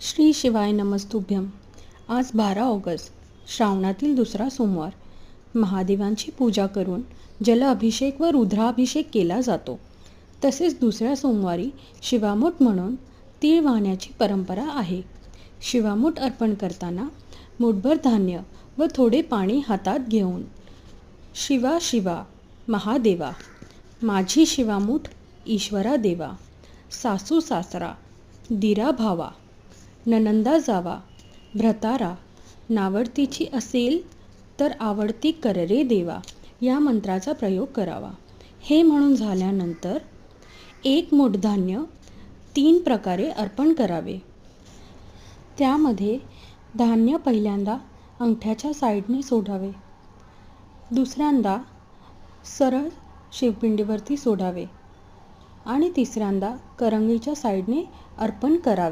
श्री शिवाय नमस्तुभ्यम. आज बारा ऑगस्ट श्रावणातील दुसरा सोमवार. महादेवांची पूजा करून जल अभिषेक व रुद्राभिषेक केला जातो. तसेच दुसऱ्या सोमवारी शिवामूठ म्हणून तीळ वाहण्याची परंपरा आहे. शिवामूठ अर्पण करताना मुठभर धान्य व थोडे पाणी हातात घेऊन शिवा शिवा महादेवा माझी शिवामूठ ईश्वरा देवा सासू सासरा दिरा भावा ननंदा जावा. भ्रतारा नावडतीची असेल तर आवडती कर रे देवा या मंत्राचा प्रयोग करावा. हे म्हणून झाल्यानंतर एक मोठ धान्य तीन प्रकारे अर्पण करावे. त्यामध्ये धान्य पहिल्यांदा अंगठ्याच्या साईडने सोडावे. दुसऱ्यांदा सरळ शिवपिंडीवरती सोडावे. आणि तिसऱ्यांदा करंगीच्या साईडने अर्पण करावे.